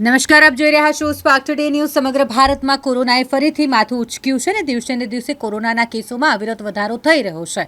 નમસ્કાર, આપ જોઈ રહ્યા છો સ્પાર્ક ટુડે ન્યૂઝ સમગ્ર ભારતમાં કોરોનાએ ફરીથી માથું ઉચક્યું છે અને દિવસે ને દિવસે કોરોનાના કેસોમાં અવિરત વધારો થઈ રહ્યો છે.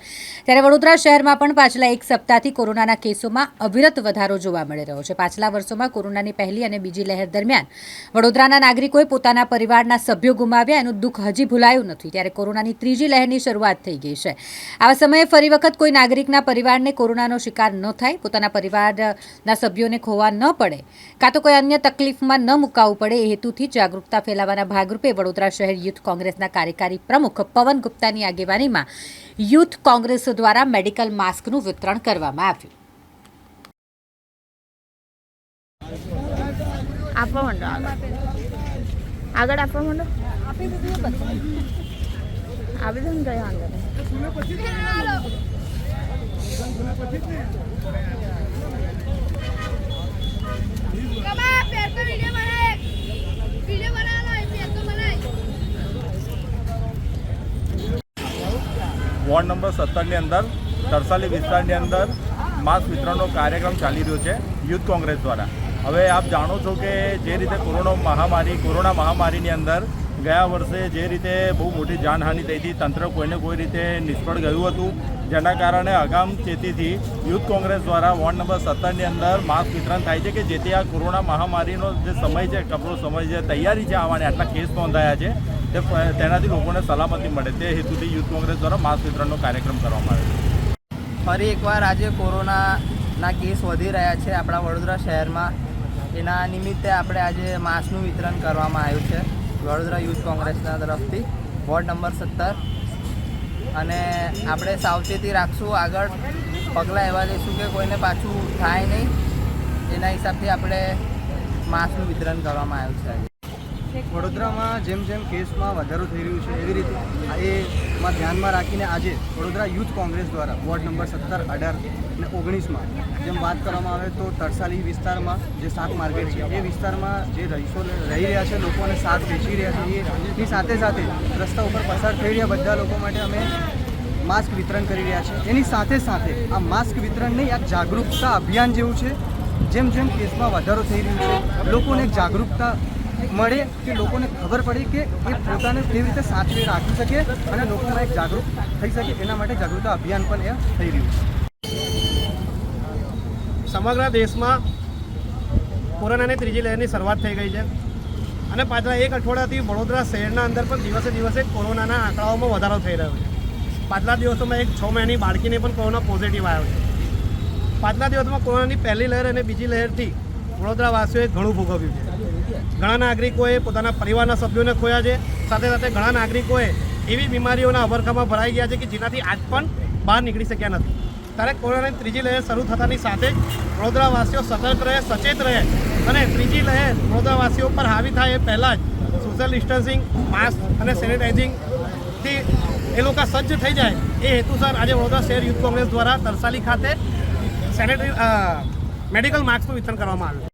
ત્યારે વડોદરા શહેરમાં પણ પાછલા એક સપ્તાહથી કોરોનાના કેસોમાં અવિરત વધારો જોવા મળી રહ્યો છે. પાછલા વર્ષોમાં કોરોનાની પહેલી અને બીજી લહેર દરમિયાન વડોદરાના નાગરિકોએ પોતાના પરિવારના સભ્યો ગુમાવ્યા, એનું દુઃખ હજી ભૂલાયું નથી. ત્યારે કોરોનાની ત્રીજી લહેરની શરૂઆત થઈ ગઈ છે. આવા સમયે ફરી વખત કોઈ નાગરિકના પરિવારને કોરોનાનો શિકાર ન થાય, પોતાના પરિવારના સભ્યોને ખોવા ન પડે, કાં તો કોઈ અન્ય તકલીફમાં ન મુકાવવું પડે એ હેતુથી જાગૃતતા ફેલાવવાના ભાગરૂપે વડોદરા શહેર યુથ કોંગ્રેસના કાર્યકારી પ્રમુખ પવન ગુપ્તાની આગેવાનીમાં યુથ કોંગ્રેસ દ્વારા મેડિકલ માસ્કનું વિતરણ કરવામાં આવ્યું. આગળ. આગળ આપવા માંડો. આપી દો ને કઈ વોર્ડ નંબર સત્તરની અંદર, તરસાલી વિસ્તારની અંદર માસ્ક વિતરણનો કાર્યક્રમ ચાલી રહ્યો છે યુથ કોંગ્રેસ દ્વારા. હવે આપ જાણો છો કે જે રીતે કોરોના મહામારી, કોરોના મહામારીની અંદર ગયા વર્ષે જે રીતે બહુ મોટી જાનહાનિ થઈ હતી, તંત્ર કોઈને કોઈ રીતે નિષ્ફળ ગયું હતું, જેના કારણે અગામ ચેતીથી યુથ કોંગ્રેસ દ્વારા વોર્ડ નંબર સત્તરની અંદર માસ્ક વિતરણ થાય છે કે જેથી આ કોરોના મહામારીનો જે સમય છે, કપરો સમય છે, તૈયારી છે આવવાની, આટલા કેસ નોંધાયા છે, તે તેનાથી લોકોને સલામતી મળે. તે હેતુથી યુથ કોંગ્રેસ દ્વારા માસ્ક વિતરણનો કાર્યક્રમ કરવામાં આવ્યો. ફરી એકવાર આજે કોરોનાના કેસ વધી રહ્યા છે આપણા વડોદરા શહેરમાં. એના નિમિત્તે આપણે આજે માસ્કનું વિતરણ કરવામાં આવ્યું છે. વડોદરા યુથ કોંગ્રેસના તરફથી. વોર્ડ નંબર સત્તર. અને આપણે સાવચેતી રાખશું, આગળ પગલાં એવા લઈશું કે કોઈને પાછું થાય નહીં. એના હિસાબથી આપણે માસનું વિતરણ કરવામાં આવ્યું છે વડોદરામાં જેમ જેમ કેસમાં વધારો થઈ રહ્યું છે એવી રીતે એમાં ધ્યાનમાં રાખીને આજે વડોદરા યુથ કોંગ્રેસ દ્વારા વોર્ડ નંબર સત્તર, અઢાર અને ઓગણીસમાં જેમ વાત કરવામાં આવે તો તરસાલી વિસ્તારમાં જે શાક માર્કેટ છે, એ વિસ્તારમાં જે રહીશો રહી રહ્યા છે, લોકોને શાક વેચી રહ્યા છે એની સાથે સાથે રસ્તા ઉપર પસાર થઈ રહ્યા બધા લોકો માટે અમે માસ્ક વિતરણ કરી રહ્યા છે. એની સાથે સાથે આ માસ્ક વિતરણ નહીં આ જાગૃતતા અભિયાન જેવું છે. જેમ જેમ કેસમાં વધારો થઈ રહ્યો છે, લોકોને જાગૃતતા મળે કે લોકોને ખબર પડે કે એ પોતાને કેવી રીતે સાચવી રાખી શકે અને લોકોમાં એક જાગૃત થઈ શકે એના માટે જાગૃતતા અભિયાન પણ એ થઈ રહ્યું છે. સમગ્ર દેશમાં કોરોનાની ત્રીજી લહેરની શરૂઆત થઈ ગઈ છે અને પાછલા એક અઠવાડિયાથી વડોદરા શહેરના અંદર પણ દિવસે દિવસે કોરોનાના આંકડાઓમાં વધારો થઈ રહ્યો છે. પાછલા દિવસોમાં એક છ મહિનાની બાળકીને પણ કોરોના પોઝિટિવ આવ્યો છે. પાછલા દિવસમાં કોરોનાની પહેલી લહેર અને બીજી લહેરથી વડોદરાવાસીઓએ ઘણું ભોગવ્યું છે. ઘણા નાગરિકોએ પોતાના પરિવારના સભ્યોને ખોયા છે. સાથે સાથે ઘણા નાગરિકોએ એવી બીમારીઓના અવરખામાં ભરાઈ ગયા છે કે જેનાથી આજ પણ બહાર નીકળી શક્યા નથી. ત્યારે કોરોનાની ત્રીજી લહેર શરૂ થતાની સાથે વડોદરાવાસીઓ સતર્ક રહે, સચેત રહે અને ત્રીજી લહેર વડોદરાવાસીઓ પર હાવી થાય એ પહેલાં જ સોશિયલ ડિસ્ટન્સિંગ, માસ્ક અને સેનિટાઇઝિંગથી એ લોકો સજ્જ થઈ જાય એ હેતુસર આજે વડોદરા શહેર યુથ કોંગ્રેસ દ્વારા તરસાલી ખાતે સેનેટરી મેડિકલ માસ્કનું વિતરણ કરવામાં આવ્યું.